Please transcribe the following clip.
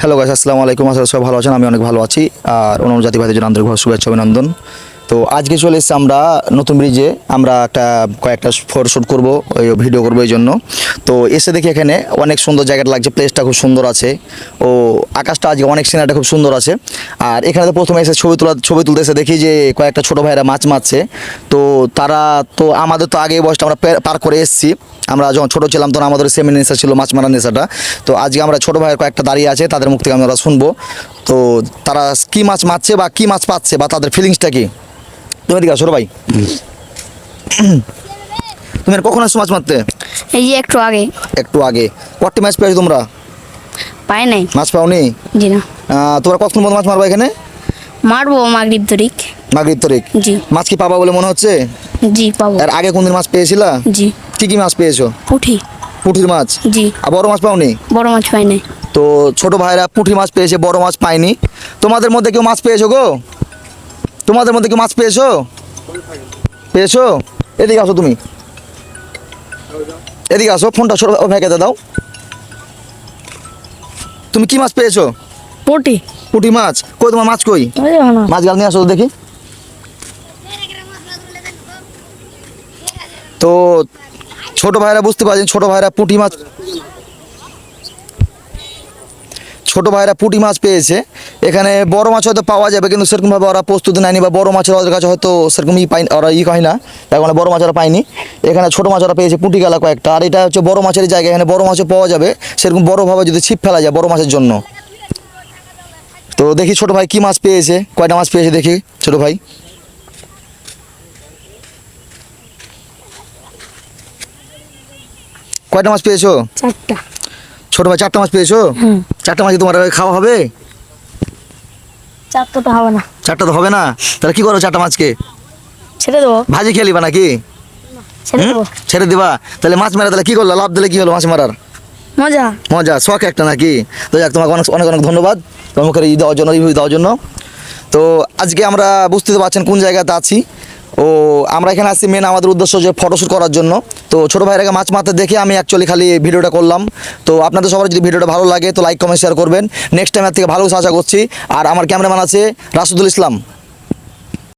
Hello গাছ আসসালামু আলাইকুম আসলে সব ভালো আছেন, আমি অনেক ভালো আছি। আর অন্য জাতি ভাইদের জন্য আন্তরিকভাবে শুভেচ্ছা, অভিনন্দন। তো আজকে চলে এসেছি আমরা নতুন ব্রিজে আমরা একটা, কয়েকটা ফটোশ্যুট করব, ওই ভিডিও করব এই জন্য তো এসে দেখি এখানে অনেক সুন্দর জায়গাটা লাগছে প্লেসটা খুব সুন্দর আছে। ও, আকাশটা আজকে অনেক সিনারিটা খুব সুন্দর আছে। আর এখানে তো প্রথমে এসে ছবি তোলা, ছবি তুলতে এসে দেখি যে কয়েকটা ছোটো ভাইরা মাছ মারছে। তো তারা, তো আমাদের তো আগে বয়সটা, আমরা পার করে এসেছি। আমরা যখন ছোটো ছিলাম তখন আমাদের সেমি নেশা ছিল মাছ মারার নেশাটা। তো আজকে আমরা ছোটো ভাইয়ের কয়েকটা দাঁড়িয়ে আছে, তাদের মুখ থেকে আমরা শুনব। তো তারা কী মাছ মারছে বা কী মাছ পাচ্ছে বা তাদের ফিলিংসটা কি? তুমি এদিকে আসো ভাই। তুমি কখন আসছো মাছ মারতে? এই যে একটু আগে। একটু আগে। কটি মাছ পেয়েছ তোমরা? পায় নাই। মাছ পাওনি? জি না। তোমরা কতক্ষণ মতো মাছ মারবা এখানে? মারবো মাগরিব তরিক। মাগরিব তরিক। জি। মাছ কি পাবা বলে মনে হচ্ছে? জি পাবো। আর আগে কোনদিন মাছ পেয়েছিলা? জি। কি কি মাছ পেয়েছ? পুঠি। পুঁটির মাছ? জি। আর বড় মাছ পাওনি? বড় মাছ পাই নাই। তো ছোট ভাইরা পুঁটি মাছ পেয়েছে বড় মাছ পায়নি। তোমাদের মধ্যে কেউ মাছ পেয়েছ গো? তোমাদের মধ্যে কি মাছ পেয়েছ? পেয়েছ? এদিকে আসো তুমি। এদিকে আসো ফোনটা ভাই- ভাইকে দাও। তুমি কি মাছ পেয়েছ? পুঠি পুঁটি মাছ। কই তোমার মাছ কই? মাছ গাল নিয়ে আসো দেখি। তো ছোট ভাইরা বুঝতে পারছেন ছোট ভাইরা পুঁটি মাছ ছোট ভাইরা পুঁটি মাছ পেয়েছে। এখানে বড় মাছ হয়তো পাওয়া যাবে, কিন্তু সেরকমভাবে ওরা প্রস্তুতি নেয়নি বা বড় মাছের ওদের কাছে হয়তো সেরকম ই পাই ওরা ই হয় না। এখন বড় মাছ ওরা পায়নি। এখানে ছোট মাছ ওরা পেয়েছে পুঁটি গেলা কয়েকটা। আর এটা হচ্ছে বড় মাছের জায়গা। এখানে বড় মাছও পাওয়া যাবে। সেরকম বড়ভাবে যদি ছিপ ফেলা যায় বড় মাছের জন্য। তো দেখি ছোট ভাই কি মাছ পেয়েছে, কয়টা মাছ পেয়েছে দেখি ছোট ভাই। কয়টা মাছ পেয়েছ? চারটা। ছোট ভাই চারটা মাছ পেয়েছ? চারটা মাছ কি তোমার খাওয়া হবে? চারটা তো হবে না। চারটা তো হবে না? তাহলে কি করো চারটা মাছকে? ছেড়ে দেবো। ভাজি খেয়ে নিবা নাকি? ছেড়ে? দিবা। তাহলে মাছ মারা তাহলে কি করল? লাভ দিলে কি হলো মাছ মারার? মজা। মজা শখ একটা নাকি? তো যাক তোমাকে অনেক অনেক অনেক ধন্যবাদ। মুখের ই দেওয়ার জন্য রিভিউ দেওয়ার জন্য। তো আজকে আমরা বুঝতে পারছেন কোন জায়গাতে আছি। ও আমরা এখানে আসছি মেন আমাদের উদ্দেশ্য যে ফটোশ্যুট করার জন্য। তো ছোটো ভাইরাকে মাছ মারতে দেখে আমি অ্যাকচুয়ালি খালি ভিডিওটা করলাম। তো আপনাদের সবার যদি ভিডিওটা ভালো লাগে, তো লাইক কমেন্ট শেয়ার করবেন। নেক্সট টাইম এর থেকে ভালো আশা করছি। আর আমার ক্যামেরাম্যান আছে রাসুদুল ইসলাম।